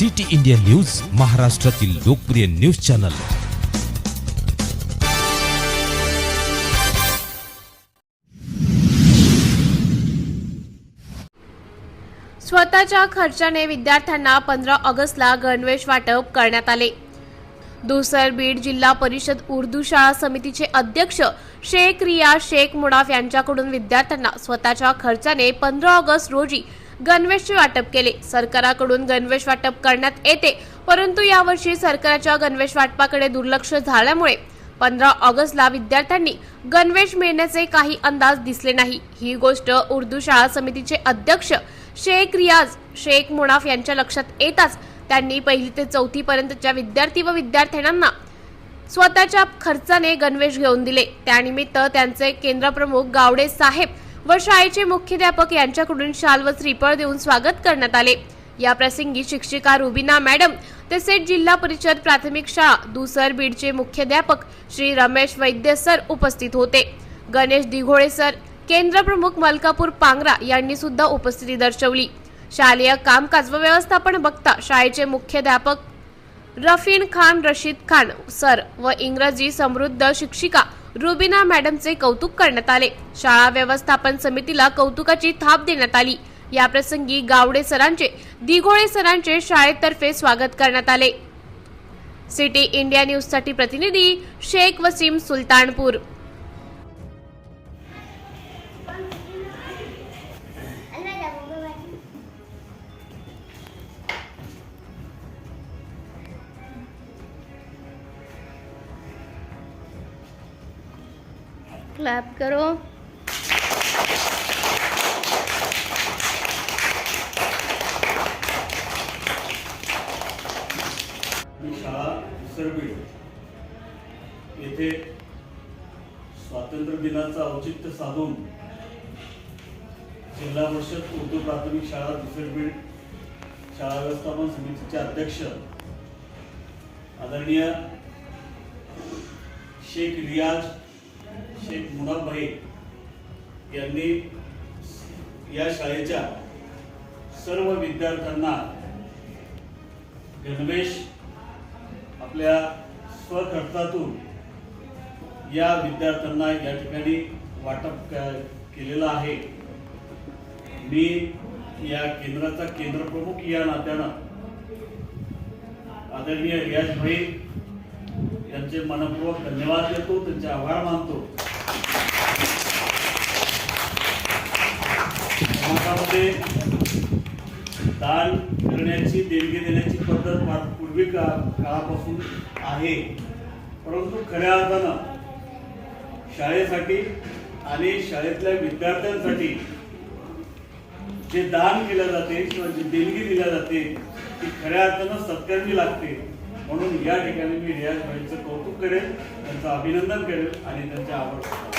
City India news महाराष्ट्रातील लोकप्रिय news channel. स्वतःच्या खर्चाने विद्यार्थ्यांना पंधरा ऑगस्टला गणवेश वाटप करण्यात आले. दुसर बीड जिल्हा परिषद उर्दू शाळा समितीचे अध्यक्ष शेख रिया शेख मुडाफ यांच्याकडून विद्यार्थ्यांना स्वतःच्या खर्चाने पंधरा ऑगस्ट रोजी गणवेशचे वाटप केले. सरकाराकडून गणवेश वाटप करण्यात येते परंतु यावर्षी सरकारच्या गणवेश वाटपाकडे दुर्लक्ष झाल्यामुळे पंधरा ऑगस्टला विद्यार्थ्यांनी गणवेश मिळण्याचे काही अंदाज दिसले नाही. ही गोष्ट उर्दू शाळा समितीचे अध्यक्ष शेख रियाज शेख मुनाफ यांच्या लक्षात येताच त्यांनी पहिली ते चौथी पर्यंतच्या विद्यार्थी व विद्यार्थ्यांना स्वतःच्या खर्चाने गणवेश घेऊन दिले. त्यानिमित्त त्यांचे केंद्रप्रमुख गावडे साहेब व शाळेचे मुख्याध्यापक यांच्याकडून शाल व श्रीफळ देऊन स्वागत करण्यात आले. या प्रसंगी शिक्षिका रुबिना मॅडम तसेच जिल्हा परिषद प्राथमिक शाळा दुसर बीडचे मुख्याध्यापक श्री रमेश वैद्य सर उपस्थित होते. गणेश दिघोळे सर केंद्रप्रमुख मलकापूर पांगरा यांनी सुद्धा उपस्थिती दर्शवली. शालेय कामकाज व व्यवस्थापन बघता शाळेचे मुख्याध्यापक रफीन खान रशीद खान सर व इंग्रजी समृद्ध शिक्षिका रुबिना मॅडमचे कौतुक करण्यात आले. शाळा व्यवस्थापन समितीला कौतुकाची थाप देण्यात आली. या प्रसंगी गावडे सरांचे दिघोळे सरांचे शाळेतर्फे स्वागत करण्यात आले. सिटी इंडिया न्यूजसाठी प्रतिनिधी शेख वसीम सुलतानपूर. क्लैप करो. येथे स्वातंत्र्य दिनाचं औचित्य साधून जिल्हा परिषद उर्दू प्राथमिक शाळा दुसरबीड शाळा व्यवस्थापन समितीचे अध्यक्ष आदरणीय शेख रियाज शेख मुनाभाई यांनी या शाळेच्या सर्व विद्यार्थ्यांना गणवेश आपल्या स्वखर्चातून या विद्यार्थ्यांना या ठिकाणी वाटप केलेलं आहे. मी या केंद्राचा केंद्रप्रमुख या नात्यानं आदरणीय रियाज भाई यांचे मनपूर्वक धन्यवाद देतो त्यांचे आभार मानतो. समाजामध्ये दान करण्याची देणगी देण्याची पद्धत पूर्वी का काळापासून आहे. परंतु खऱ्या अर्थानं शाळेसाठी आणि शाळेतल्या विद्यार्थ्यांसाठी जे दान केले जाते किंवा जी देणगी दिल्या जाते ती खऱ्या अर्थानं सत्कारणी लागते. म्हणून या ठिकाणी मी रियाज भाईचं कौतुक करेन त्यांचं अभिनंदन करेन आणि त्यांच्या आवड धन्यवाद